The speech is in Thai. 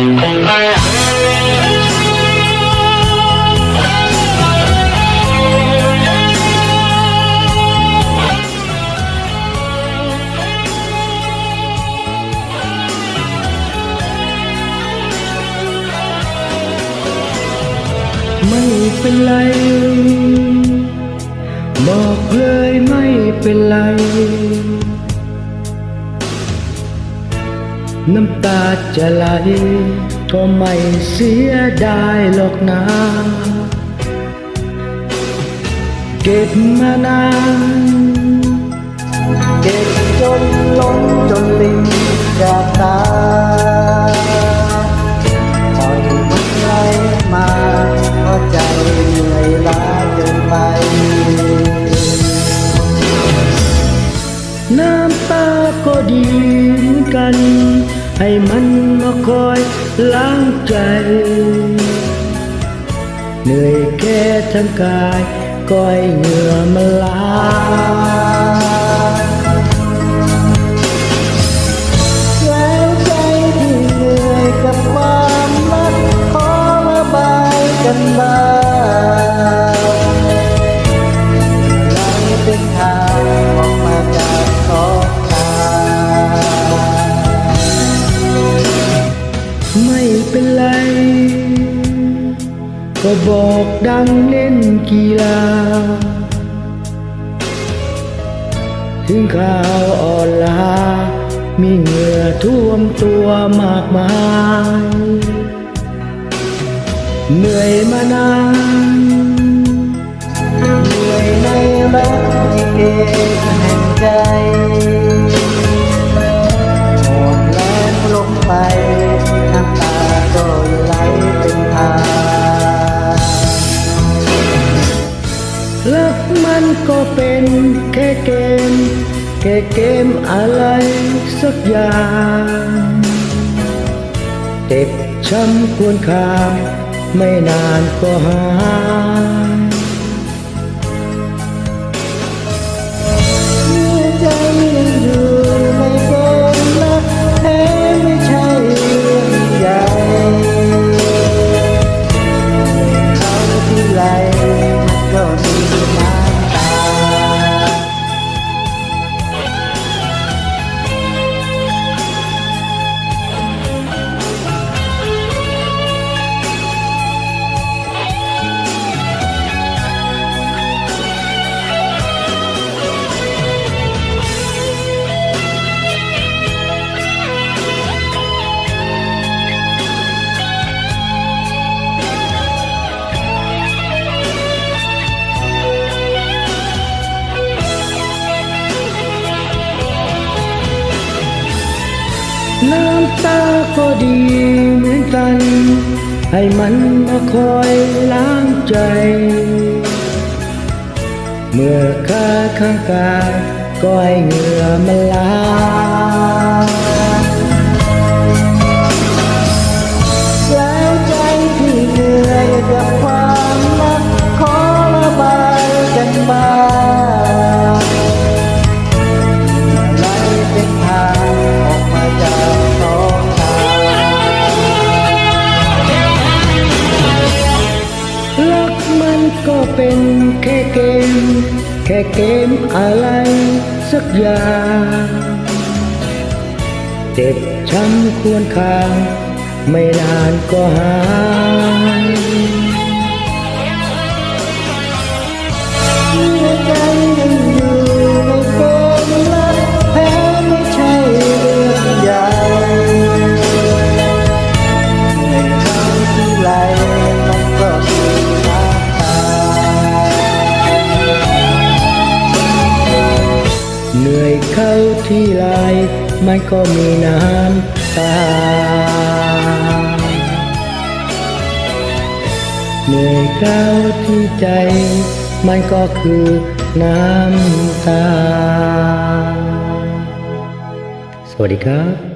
ไม่เป็นไร บอกเลยไม่เป็นไร น้ำตาจะไหลก็ไม่เสียดายหรอกนะเก็บมานานเก็บจนล้นจนลิ้นจากตาปล่อยมันไหลมาเพราะใจเหนื่อยล้าเกินไป น้ำตาก็ดีเหมือนกัน ให้มันมาคอยล้างใจ เหนื่อยแค่ทั้งกายก็ให้เหงื่อมาล้าง ไม่เป็นไร ก็บอกดังเล่นกีฬา ถึงข่าวอ่อนลา มีเหงื่อท่วมตัวมากมาย เหนื่อยมานานเหนื่อยในรักในเกมแห่งใจ รักมันก็เป็นแค่เกม แค่เกมอะไรสักอย่างเจ็บช้ำควรคาม ไม่นานก็หาย ตาก็ดีเหมือนกัน ให้มันมาคอยล้างใจ เมื่อค้าข้างกายก็ให้เหงื่อมันล้าง เป็นแค่เกม แค่เกมอะไรสักอย่างเจ็บช้ำควรคาง ไม่นานก็หาย นื่อยเข้าที่ไรมันก็มีน้ำตา เหนื่อยเข้าที่ใจ มันก็คือน้ำตา สวัสดีครับ